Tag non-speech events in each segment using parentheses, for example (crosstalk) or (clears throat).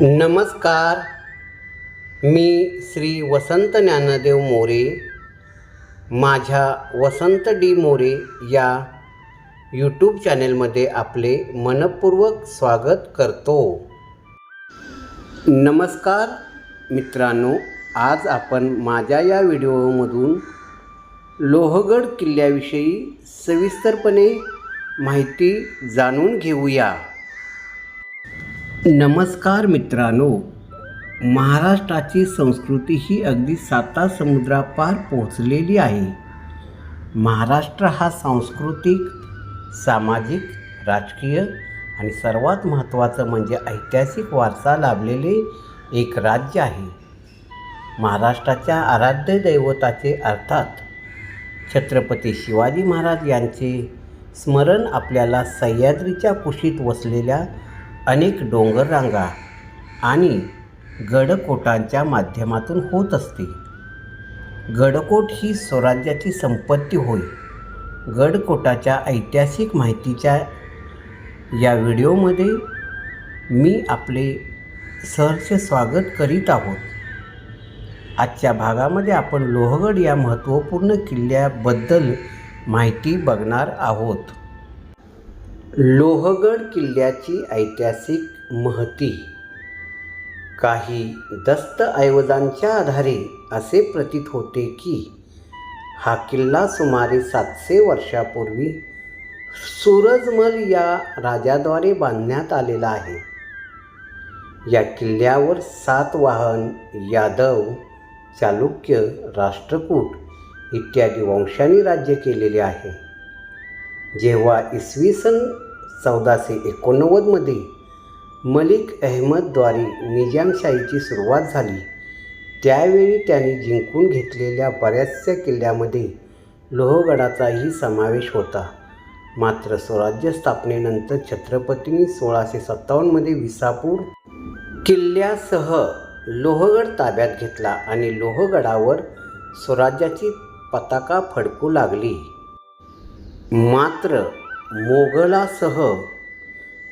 नमस्कार. मी श्री वसंत ज्ञानदेव मोरे माझ्या वसंत डी मोरे या यूट्यूब चॅनेलमध्ये आपले मनपूर्वक स्वागत करतो. नमस्कार मित्रांनो आज आपण माझ्या या व्हिडिओमधून लोहगड किल्ल्याविषयी सविस्तरपणे माहिती जाणून घेऊया. नमस्कार मित्रांनो महाराष्ट्राची संस्कृती ही अगदी साता समुद्रापार पोहोचलेली आहे. महाराष्ट्र हा सांस्कृतिक सामाजिक राजकीय आणि सर्वात महत्त्वाचं म्हणजे ऐतिहासिक वारसा लाभलेले एक राज्य आहे. महाराष्ट्राच्या आराध्य दैवताचे अर्थात छत्रपती शिवाजी महाराज यांचे स्मरण आपल्याला सह्याद्रीच्या कुशीत वसलेल्या अनेक डोंगररांगा आणि गडकोटांच्या माध्यमातून होत असते. गडकोट ही स्वराज्याची संपत्ती होय. गडकोटाच्या ऐतिहासिक माहितीच्या या व्हिडिओमध्ये मी आपले सहर्ष स्वागत करीत आहोत. आजच्या भागामध्ये आपण लोहगड या महत्त्वपूर्ण किल्ल्याबद्दल माहिती बघणार आहोत. लोहगड किल्ल्याची ऐतिहासिक महती. काही दस्तऐवजांच्या आधारे असे प्रतीत होते की हा किल्ला सुमारे सातशे वर्षापूर्वी सूरजमल या राजाद्वारे बांधण्यात आलेला आहे. या किल्ल्यावर सातवाहन यादव चालुक्य राष्ट्रकूट इत्यादी वंशांनी राज्य केलेले आहे. जेव्हा इसवी सन चौदाशे एकोणनव्वदमध्ये मलिक अहमदद्वारे निजामशाहीची सुरुवात झाली त्यावेळी त्यांनी जिंकून घेतलेल्या बऱ्याचशा किल्ल्यामध्ये लोहगडाचाही समावेश होता. मात्र स्वराज्य स्थापनेनंतर छत्रपतींनी सोळाशे सत्तावन्नमध्ये विसापूर किल्ल्यासह लोहगड ताब्यात घेतला आणि लोहगडावर स्वराज्याची पताका फडकू लागली. मात्र मोगलासह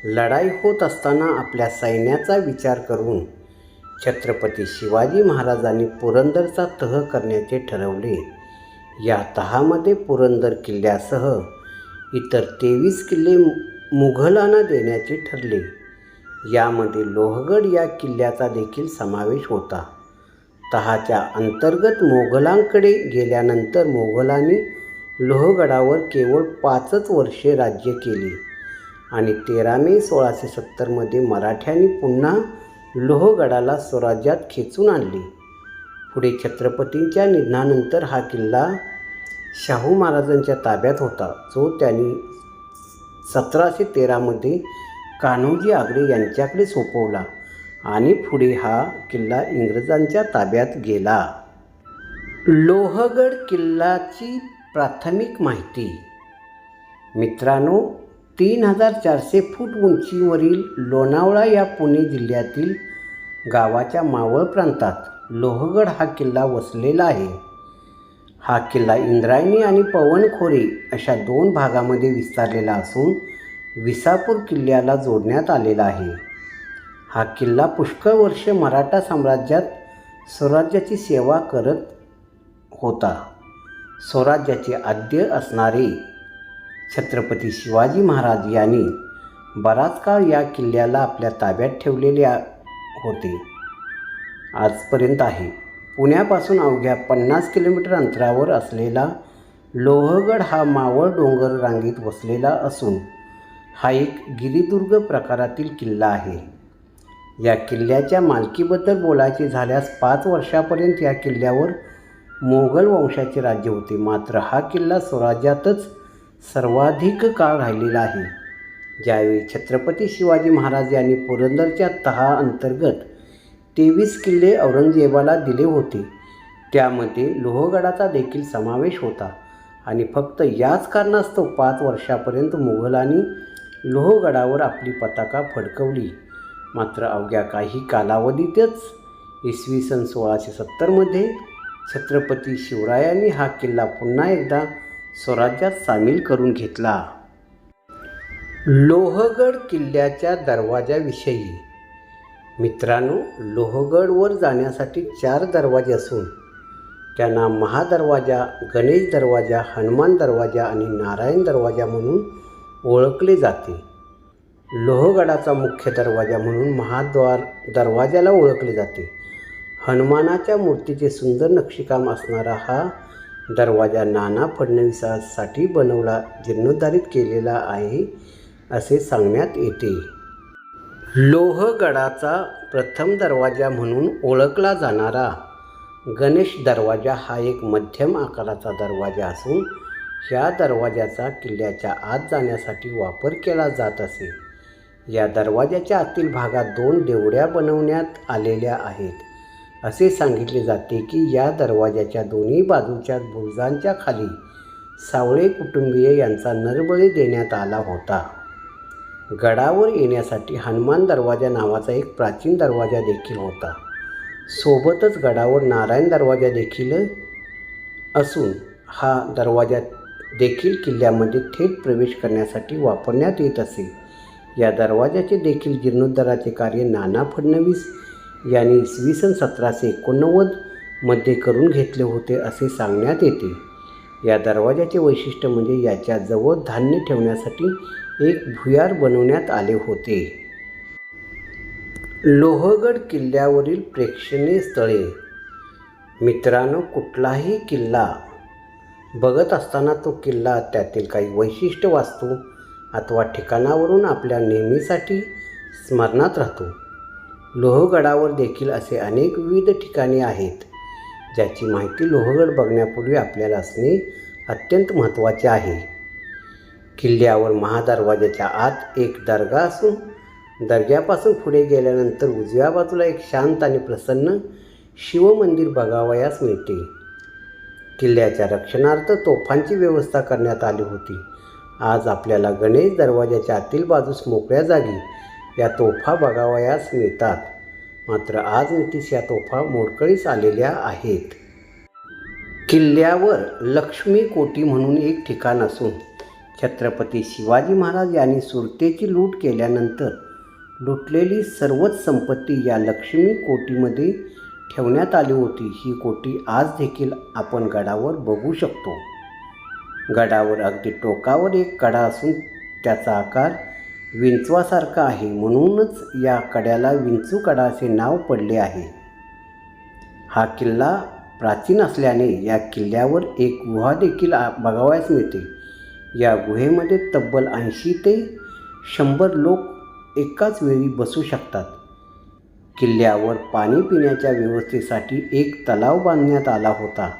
लढाई होत असताना आपल्या सैन्याचा विचार करून छत्रपती शिवाजी महाराजांनी पुरंदरचा तह करण्याचे ठरवले. या तहामध्ये पुरंदर किल्ल्यासह इतर तेवीस किल्ले मुघलांना देण्याचे ठरले. यामध्ये लोहगड या किल्ल्याचा देखील समावेश होता. तहाच्या अंतर्गत मोगलांकडे गेल्यानंतर मोगलांनी लोहगडावर केवळ पाचच वर्षे राज्य केले. आणि तेरा मे सोळाशे सत्तरमध्ये मराठ्यांनी पुन्हा लोहगडाला स्वराज्यात खेचून आणले. पुढे छत्रपतींच्या निधनानंतर हा किल्ला शाहू महाराजांच्या ताब्यात होता जो त्यांनी सतराशे तेरामध्ये कान्होजी आगरे यांच्याकडे सोपवला आणि पुढे हा किल्ला इंग्रजांच्या ताब्यात गेला. लोहगड किल्ल्याची प्राथमिक माहिती. मित्रांनो तीन हजार चारशे फूट उंचीवरील लोणावळा या पुणे जिल्ह्यातील गावाच्या मावळ प्रांतात लोहगड हा किल्ला वसलेला आहे. हा किल्ला इंद्रायणी आणि पवनखोरी अशा दोन भागामध्ये विस्तारलेला असून विसापूर किल्ल्याला जोडण्यात आलेला आहे. हा किल्ला पुष्कळ वर्ष मराठा साम्राज्यात स्वराज्याची सेवा करत होता. स्वराज्याचे आद्य असणारे छत्रपती शिवाजी महाराज यांनी बराच काळ या किल्ल्याला आपल्या ताब्यात ठेवलेले होते. आजपर्यंत आहे. पुण्यापासून अवघ्या पन्नास किलोमीटर अंतरावर असलेला लोहगड हा मावळ डोंगर रांगेत वसलेला असून हा एक गिरिदुर्ग प्रकारातील किल्ला आहे. या किल्ल्याच्या मालकीबद्दल बोलायचे झाल्यास पाच वर्षापर्यंत या किल्ल्यावर मोगल वंशाचे राज्य होते. मात्र हा किल्ला स्वराज्यातच सर्वाधिक काळ राहिलेला आहे. ज्यावेळी छत्रपती शिवाजी महाराज यांनी पुरंदरच्या तहा अंतर्गत तेवीस किल्ले औरंगजेबाला दिले होते त्यामध्ये लोहगडाचा देखील समावेश होता आणि फक्त याच कारणास्तव पाच वर्षापर्यंत मुघलांनी लोहगडावर आपली पताका फडकवली. मात्र अवघ्या काही कालावधीतच इसवी सन सोळाशे सत्तरमध्ये छत्रपती शिवरायांनी हा किल्ला पुन्हा एकदा स्वराज्यात सामील करून घेतला. लोहगड किल्ल्याच्या दरवाजाविषयी मित्रांनो लोहगडवर जाण्यासाठी चार दरवाजे असून त्यांना महादरवाजा गणेश दरवाजा हनुमान दरवाजा आणि नारायण दरवाजा म्हणून ओळखले जाते. लोहगडाचा मुख्य दरवाजा म्हणून महाद्वार दरवाजाला ओळखले जाते. हनुमानाच्या मूर्तीचे सुंदर नक्षीकाम असणारा हा दरवाजा नाना फडणवीसासाठी बनवला जीर्णोद्धारित केलेला आहे असे सांगण्यात येते. लोहगडाचा प्रथम दरवाजा म्हणून ओळखला जाणारा गणेश दरवाजा हा एक मध्यम आकाराचा दरवाजा असून या दरवाजाचा किल्ल्याच्या आत जाण्यासाठी वापर केला जात असे. या दरवाजाच्या आतील भागात दोन देवड्या बनवण्यात आलेल्या आहेत. असे सांगितले जाते की या दरवाजाच्या दोन्ही बाजूच्या बुरुजांच्या खाली सावळे कुटुंबीय यांचा नरबळी देण्यात आला होता. गडावर येण्यासाठी हनुमान दरवाजा नावाचा एक प्राचीन दरवाजा देखील होता. सोबतच गडावर नारायण दरवाजा देखील असून हा दरवाजा देखील किल्ल्यामध्ये थेट प्रवेश करण्यासाठी वापरण्यात येत असे. या दरवाजाचे देखील जीर्णोद्धाराचे कार्य नाना फडणवीस यांनी इसवी सन सतराशे एकोणनव्वदमध्ये करून घेतले होते असे सांगण्यात येते. या दरवाजाचे वैशिष्ट्य म्हणजे याच्याजवळ धान्य ठेवण्यासाठी एक भुयार बनवण्यात आले होते. लोहगड किल्ल्यावरील प्रेक्षणीय स्थळे. मित्रांनो कुठलाही किल्ला बघत असताना तो किल्ला त्यातील काही वैशिष्ट्य वास्तू अथवा ठिकाणावरून आपल्या नेहमीसाठी स्मरणात राहतो. लोहगडावर देखील असे अनेक विविध ठिकाणे आहेत ज्याची माहिती लोहगड बघण्यापूर्वी आपल्याला असणे अत्यंत महत्त्वाचे आहे. किल्ल्यावर महादरवाजाच्या आत एक दर्गा असून दर्ग्यापासून पुढे गेल्यानंतर उजव्या बाजूला एक शांत आणि प्रसन्न शिवमंदिर बघावयास मिळते. किल्ल्याच्या रक्षणार्थ तोफांची व्यवस्था करण्यात आली होती. आज आपल्याला गणेश दरवाजाच्या आतील बाजूस मोकळ्या जागी या तोफा बघावयास मिळतात मात्र आज मितीस या तोफा मोडकळीस आलेल्या आहेत. किल्ल्यावर लक्ष्मी कोटी म्हणून एक ठिकाण असून छत्रपती शिवाजी महाराज यांनी सुरतेची लूट केल्यानंतर लुटलेली सर्वच संपत्ती या लक्ष्मी कोटीमध्ये ठेवण्यात आली होती. ही कोटी आज देखील आपण गडावर बघू शकतो. गडावर अगदी टोकावर एक कडा असून त्याचा आकार विंचवासारखा आहे. म्हणूनच या कड्याला विंचू कडा असे नाव पडले आहे. हा किल्ला प्राचीन असल्याने या किल्ल्यावर एक गुहा देखील आ- बघावयास मिळते. या गुहेमध्ये तब्बल ऐंशी ते शंभर लोक एकाच वेळी बसू शकतात. किल्ल्यावर पाणी पिण्याच्या व्यवस्थेसाठी एक तलाव बांधण्यात आला होता.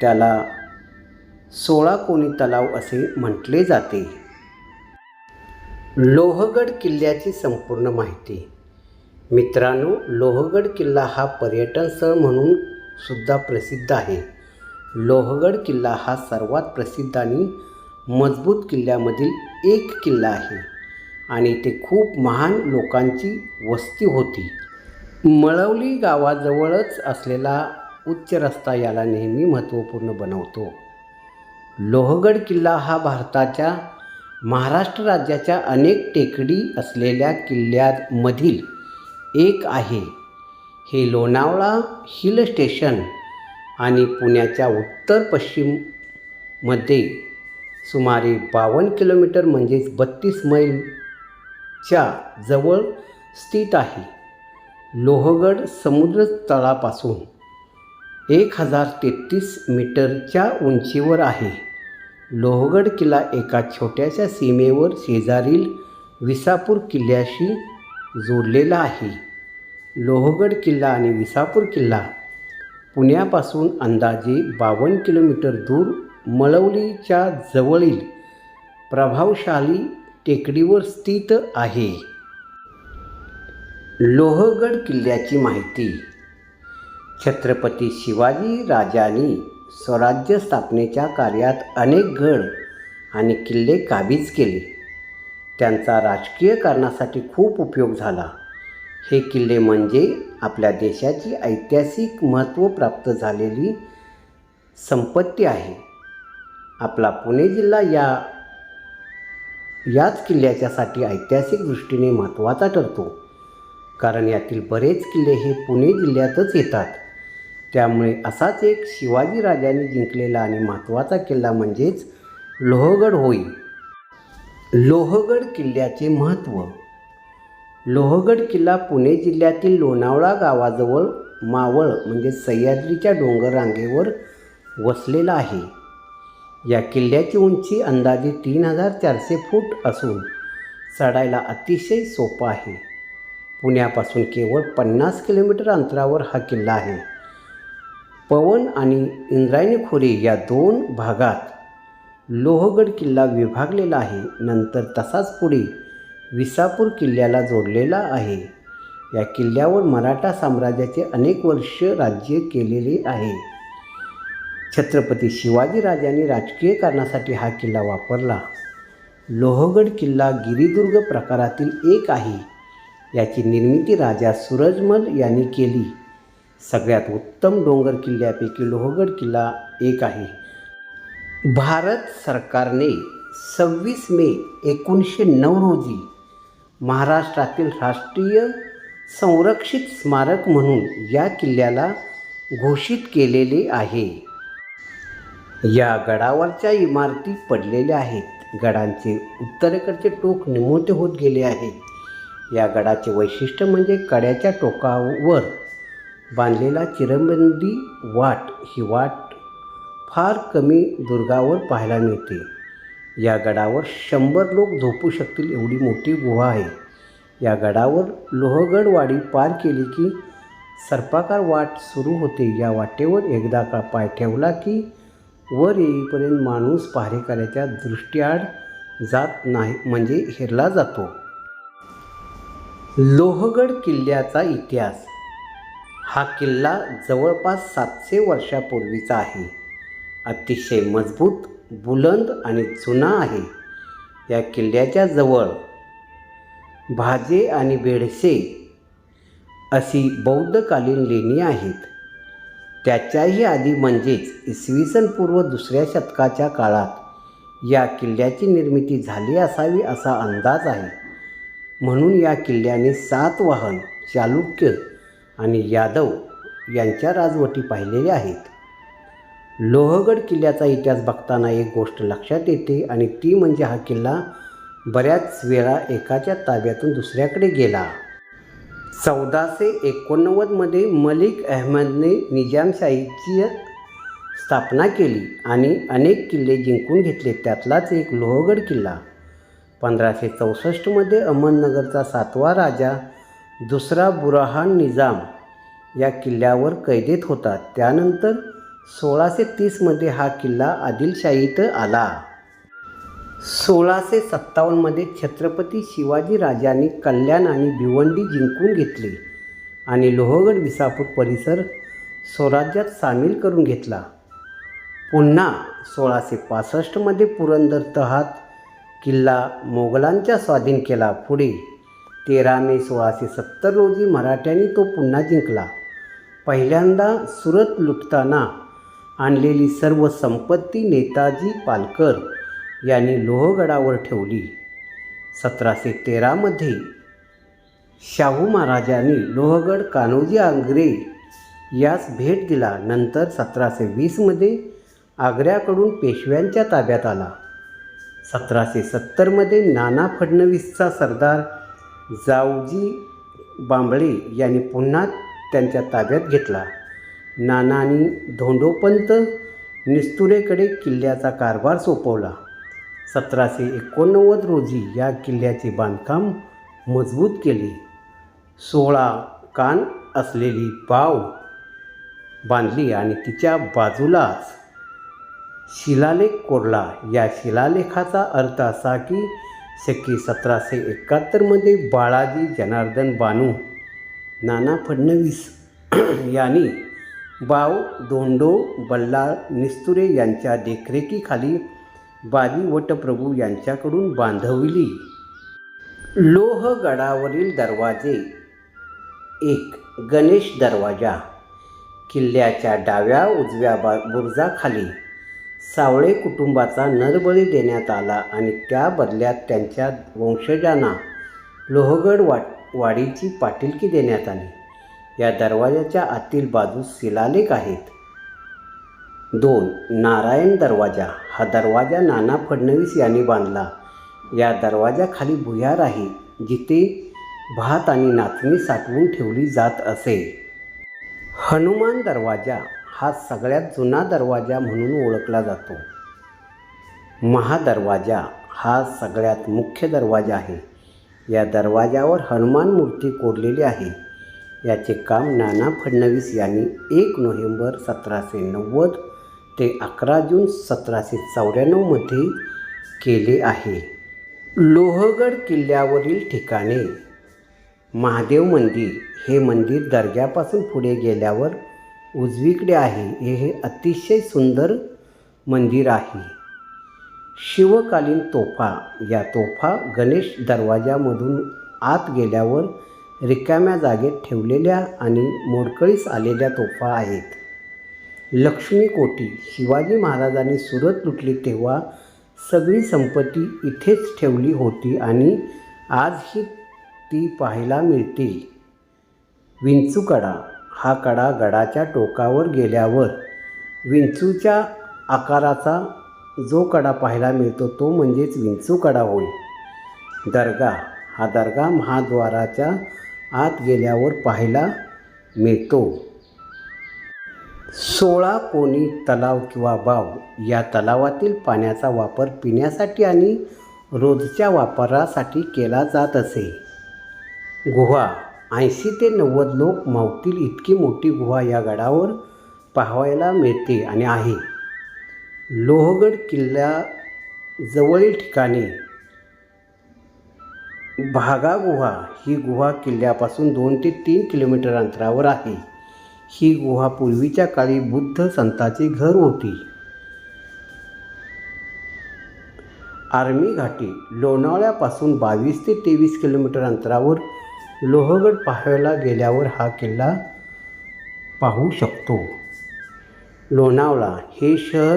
त्याला सोळा कोणी तलाव असे म्हटले जाते. लोहगड किल्ल्याची संपूर्ण माहिती. मित्रांनो लोहगड किल्ला हा पर्यटन स्थळ म्हणून सुद्धा प्रसिद्ध आहे. लोहगड किल्ला हा सर्वात प्रसिद्ध आणि मजबूत किल्ल्यामधील एक किल्ला आहे आणि ते खूप महान लोकांची वस्ती होती. मळवली गावाजवळच असलेला उच्च रस्ता याला नेहमी महत्त्वपूर्ण बनवतो. लोहगड किल्ला हा भारताच्या महाराष्ट्र राज्याच्या अनेक टेकडी असलेल्या किल्ल्यांमधील एक आहे. हे लोणावळा हिल स्टेशन आणि पुण्याच्या उत्तर पश्चिममध्ये सुमारे बावन्न किलोमीटर म्हणजेच बत्तीस मैलच्या जवळ स्थित आहे. लोहगड समुद्र तळापासून एक हजार तेहतीस मीटरच्या उंचीवर आहे. लोहगड किल्ला एका छोट्याशा सीमेवर शेजारील विसापूर किल्ल्याशी जोडलेला आहे. लोहगड किल्ला आणि विसापूर किल्ला पुण्यापासून अंदाजे बावन्न किलोमीटर दूर मळवलीच्या जवळील प्रभावशाली टेकडीवर स्थित आहे. लोहगड किल्ल्याची माहिती छत्रपती शिवाजी राजांनी स्वराज्य स्थापनेच्या कार्यात अनेक गड आणि किल्ले काबीज केले. त्यांचा राजकीय कारणासाठी खूप उपयोग झाला. हे किल्ले म्हणजे आपल्या देशाची ऐतिहासिक महत्त्व प्राप्त झालेली संपत्ती आहे. आपला पुणे जिल्हा या याच किल्ल्याच्यासाठी ऐतिहासिक दृष्टीने महत्त्वाचा ठरतो. कारण यातील बरेच किल्ले हे पुणे जिल्ह्यातच येतात. त्यामुळे असाच एक शिवाजी राजाने जिंकलेला आणि महत्त्वाचा किल्ला म्हणजेच लोहगड होय. लोहगड किल्ल्याचे महत्त्व. लोहगड किल्ला पुणे जिल्ह्यातील लोणावळा गावाजवळ मावळ म्हणजे सह्याद्रीच्या डोंगर रांगेवर वसलेला आहे. या किल्ल्याची उंची अंदाजे तीन हजार चारशे फूट असून चढायला अतिशय सोपा आहे. पुण्यापासून केवळ पन्नास किलोमीटर अंतरावर हा किल्ला आहे. पवन आणि इंद्रायणी खोरे या दोन भागात लोहगड किल्ला विभागलेला आहे. नंतर तसाच पुढे विसापूर किल्ल्याला जोडलेला आहे. या किल्ल्यावर मराठा साम्राज्याचे अनेक वर्ष राज्य केलेले आहे. छत्रपती शिवाजी राजांनी राजकीय कारणासाठी हा किल्ला वापरला. लोहगड किल्ला गिरिदुर्ग प्रकारातील एक आहे. याची निर्मिती राजा सूरजमल यांनी केली. सगळ्यात उत्तम डोंगर किल्ल्यापैकी लोहगड किल्ला एक आहे. भारत सरकारने सव्वीस मे एकोणीसशे नऊ रोजी महाराष्ट्रातील राष्ट्रीय संरक्षित स्मारक म्हणून या किल्ल्याला घोषित केलेले आहे. या गडावरच्या इमारती पडलेल्या आहेत. गडांचे उत्तरेकडचे टोक निमोठे होत गेले आहे या गडाचे वैशिष्ट्य म्हणजे कड्याच्या टोकावर बांधलेला चिरबंदी वाट ही वाट फार कमी दुर्गावर पाहायला मिळते. या गडावर शंभर लोक झोपू शकतील एवढी मोठी गुहा आहे. या गडावर लोहगडवाडी पार केली की सर्पाकार वाट सुरू होते. या वाटेवर एकदा का पाय ठेवला की वर येईपर्यंत माणूस पहारेकऱ्याच्या दृष्टीआड जात नाही म्हणजे हेरला जातो. लोहगड किल्ल्याचा इतिहास. हा किल्ला जवळपास सातशे वर्षापूर्वीचा आहे. अतिशय मजबूत बुलंद आणि जुना आहे. या किल्ल्याच्या जवळ भाजे आणि बेडसे अशी बौद्धकालीन लेणी आहेत. त्याच्याही आधी म्हणजेच इसवी सन पूर्व दुसऱ्या शतकाच्या काळात या किल्ल्याची निर्मिती झाली असावी असा अंदाज आहे. म्हणून या किल्ल्याने सातवाहन चालुक्य आणि यादव यांच्या राजवटी पाहिलेल्या आहेत. लोहगड किल्ल्याचा इतिहास बघताना एक गोष्ट लक्षात येते आणि ती म्हणजे हा किल्ला बऱ्याच वेळा एकाच्या ताब्यातून दुसऱ्याकडे गेला. चौदाशे एकोणनव्वदमध्ये मलिक अहमदने निजामशाहीची स्थापना केली आणि अनेक किल्ले जिंकून घेतले त्यातलाच एक लोहगड किल्ला. पंधराशे चौसष्टमध्ये अहमदनगरचा सातवा राजा दुसरा बुरहान निजाम या किल्ल्यावर कैदेत होता. त्यानंतर सोळाशे तीसमध्ये हा किल्ला आदिलशाहीत आला. सोळाशे सत्तावन्नमध्ये छत्रपती शिवाजी राजांनी कल्याण आणि भिवंडी जिंकून घेतले आणि लोहगड विसापूर परिसर स्वराज्यात सामील करून घेतला. पुन्हा सोळाशे पासष्टमध्ये पुरंदर तहात किल्ला मोगलांच्या स्वाधीन केला. पुढे तेरा मे सोळाशे सत्तर रोजी मराठ्यांनी तो पुन्हा जिंकला. पहिल्यांदा सुरत लुटताना आणलेली सर्व संपत्ती नेताजी पालकर यांनी लोहगडावर ठेवली. सतराशे तेरामध्ये शाहू महाराजांनी लोहगड कान्होजी आंग्रे यास भेट दिला. नंतर सतराशे वीसमध्ये आग्र्याकडून पेशव्यांच्या ताब्यात आला. सतराशे सत्तरमध्ये नाना फडणवीसचा सरदार जावजी बांबळे यांनी पुन्हा त्यांच्या ताब्यात घेतला. नानांनी धोंडोपंत निस्तुरेकडे किल्ल्याचा कारभार सोपवला. सतराशे एकोणनव्वद रोजी या किल्ल्याचे बांधकाम मजबूत केले. सोळा कान असलेली बाव बांधली आणि तिच्या बाजूलाच शिलालेख कोरला. या शिलालेखाचा अर्थ असा की सकी सतराशे एकाहत्तरमध्ये बाळाजी जनार्दन बानू नाना फडणवीस (clears throat) यांनी बाव दोंडो बल्लाळ निस्तुरे यांच्या देखरेखीखाली बाजी वटप्रभू यांच्याकडून बांधवली. लोहगडावरील दरवाजे एक गणेश दरवाजा किल्ल्याच्या डाव्या उजव्या बा बुरुजाखाली सावळे कुटुंबाचा नरबळी देण्यात आला आणि त्या बदल्यात त्यांच्या वंशजांना लोहगड वाट वाडीची पाटीलकी देण्यात आली. या दरवाजाच्या आतील बाजूस शिलालेख आहेत. दोन नारायण दरवाजा. हा दरवाजा नाना फडणवीस यांनी बांधला. या दरवाजाखाली भुयार आहे जिथे भात आणि नाचणी साठवून ठेवली जात असे. हनुमान दरवाजा हा सगळ्यात जुना दरवाजा म्हणून ओळखला जातो. महादरवाजा हा सगळ्यात मुख्य दरवाजा आहे. या दरवाजावर हनुमान मूर्ती कोरलेली आहे. याचे काम नाना फडणवीस यांनी एक नोव्हेंबर सतराशे नव्वद ते अकरा जून सतराशे चौऱ्याण्णवमध्ये केले आहे. लोहगड किल्ल्यावरील ठिकाणे महादेव मंदिर हे मंदिर दर्ग्यापासून पुढे गेल्यावर उजवीकडे आहे. हे अतिशय सुंदर मंदिर आहे. शिवकालीन तोफा. या तोफा गणेश दरवाजामधून आत गेल्यावर रिकाम्या जागेत ठेवलेल्या आणि मोडकळीस आलेल्या तोफा आहेत. लक्ष्मी कोटी. शिवाजी महाराजांनी सुरत लुटली तेव्हा सगळी संपत्ती इथेच ठेवली होती आणि आजही ती पाहायला मिळते विंचूकडा. हा कडा गडाच्या टोकावर गेल्यावर विंचूच्या आकाराचा जो कडा पाहायला मिळतो तो म्हणजेच विंचू कडा होय. दर्गा हा दर्गा महाद्वाराच्या आत गेल्यावर पाहायला मिळतो. सोळा कोणी तलाव किंवा बाव या तलावातील पाण्याचा वापर पिण्यासाठी आणि रोजच्या वापरासाठी केला जात असे. गुहा ऐंशी ते नव्वद लोक मावतील इतकी मोठी गुहा या गडावर पाहायला मिळते आणि आहे. लोहगड किल्ला जवळील ठिकाणी भागा गुहा ही गुहा किल्ल्यापासून दोन ते तीन किलोमीटर अंतरावर आहे. ही गुहा पूर्वीच्या काळी बुद्ध संतांचे घर होती. आर्मी घाटी लोणावळ्यापासून बावीस ते तेवीस किलोमीटर अंतरावर लोहगड पाहायला गेल्यावर हा किल्ला पाहू शकतो. लोणावळा हे शहर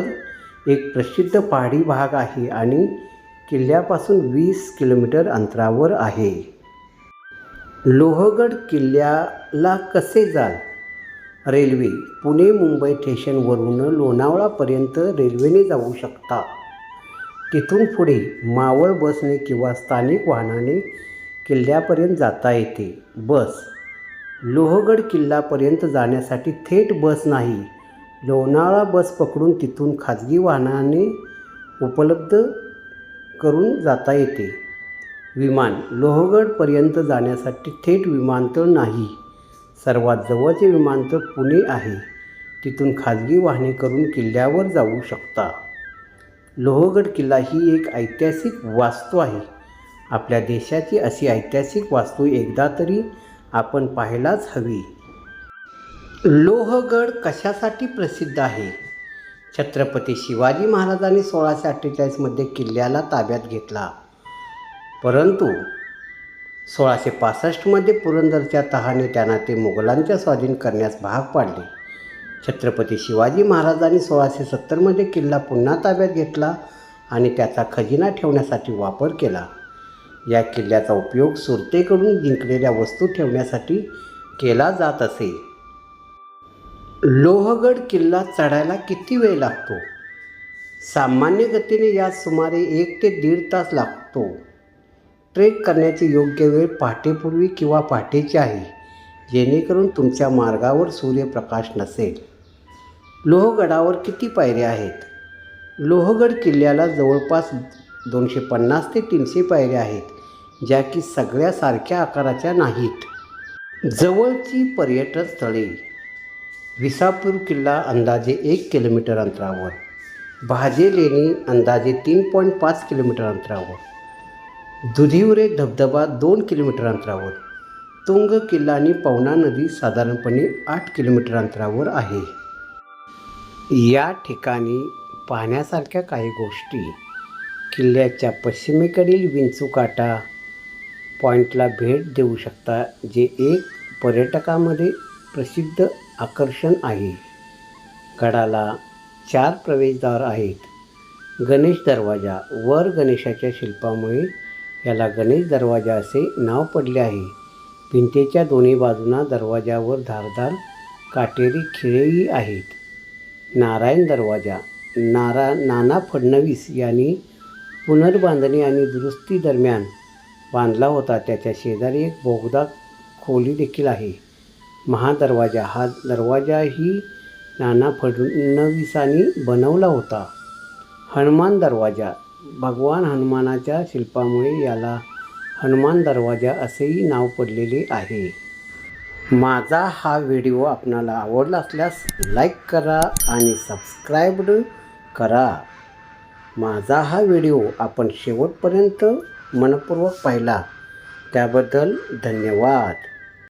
एक प्रसिद्ध पहाडी भाग आहे आणि किल्ल्यापासून वीस किलोमीटर अंतरावर आहे. लोहगड किल्ल्याला कसे जाल? रेल्वे पुणे मुंबई स्टेशनवरून लोणावळापर्यंत रेल्वेने जाऊ शकता. तिथून पुढे मावळ बसने किंवा स्थानिक वाहनाने किल्ल्यापर्यंत जाता येते. बस. लोहगड किल्ल्यापर्यंत जाण्यासाठी थेट बस नाही. लोणावळा बस पकडून तिथून खाजगी वाहनाने उपलब्ध करून जाता येते. विमान. लोहगडपर्यंत जाण्यासाठी थेट विमानतळ नाही. सर्वात जवळचे विमानतळ पुणे आहे. तिथून खाजगी वाहने करून किल्ल्यावर जाऊ शकता. लोहगड किल्ला ही एक ऐतिहासिक वास्तू आहे. आपल्या देशाची अशी ऐतिहासिक वास्तू एकदा तरी आपण पाहायलाच हवी. लोहगड कशासाठी प्रसिद्ध आहे? छत्रपती शिवाजी महाराजांनी सोळाशे अठ्ठेचाळीसमध्ये किल्ल्याला ताब्यात घेतला. परंतु सोळाशे पासष्टमध्ये पुरंदरच्या तहाने त्यांना ते मुघलांच्या स्वाधीन करण्यास भाग पाडले. छत्रपती शिवाजी महाराजांनी सोळाशे सत्तरमध्ये किल्ला पुन्हा ताब्यात घेतला आणि त्याचा खजिना ठेवण्यासाठी वापर केला. या किल्ल्याचा उपयोग सुरतेकडून जिंकलेल्या वस्तू ठेवण्यासाठी केला जात असे. लोहगड किल्ला चढायला किती वेळ लागतो? सामान्य गतीने यात सुमारे एक ते दीड तास लागतो. ट्रेक करण्याची योग्य वेळ पहाटेपूर्वी किंवा पहाटेची आहे जेणेकरून तुमच्या मार्गावर सूर्यप्रकाश नसेल. लोहगडावर किती पायऱ्या आहेत? लोहगड किल्ल्याला जवळपास दोनशे पन्नास ते तीनशे पायऱ्या आहेत. ज्या की सगळ्या सारख्या आकाराच्या नाहीत. जवळची पर्यटन स्थळे. विसापूर किल्ला अंदाजे एक किलोमीटर अंतरावर. भाजे लेणी अंदाजे तीन पॉईंट पाच किलोमीटर अंतरावर. दुधिवरे धबधबा दोन किलोमीटर अंतरावर. तुंग किल्ला आणि पवना नदी साधारणपणे आठ किलोमीटर अंतरावर आहे. या ठिकाणी पाहण्यासारख्या काही गोष्टी. किल्ल्याच्या पश्चिमेकडील विंचूकाटा पॉईंटला भेट देऊ शकता जे एक पर्यटकामध्ये प्रसिद्ध आकर्षण आहे. गडाला चार प्रवेशद्वार आहेत. गणेश दरवाजा वर गणेशाच्या शिल्पामुळे याला गणेश दरवाजा असे नाव पडले आहे. भिंतीच्या दोन्ही बाजूंना दरवाजावर धारदार काटेरी खिळेही आहेत. नारायण दरवाजा नारा नाना फडणवीस यांनी पुनर्बांधणी आणि दुरुस्ती दरम्यान बांधला होता. त्याच्या शेजारी एक बोगदा खोली देखील आहे. महादरवाजा. हा दरवाजाही नाना फडणवीसांनी बनवला होता. हनुमान दरवाजा. भगवान हनुमानाच्या शिल्पामुळे याला हनुमान दरवाजा असेही नाव पडलेले आहे. माझा हा व्हिडिओ आपणाला आवडला असल्यास लाईक करा आणि सबस्क्राईब करा. माझा हा व्हिडिओ आपण शेवटपर्यंत मनपूर्वक पाहिला. त्याबद्दल धन्यवाद.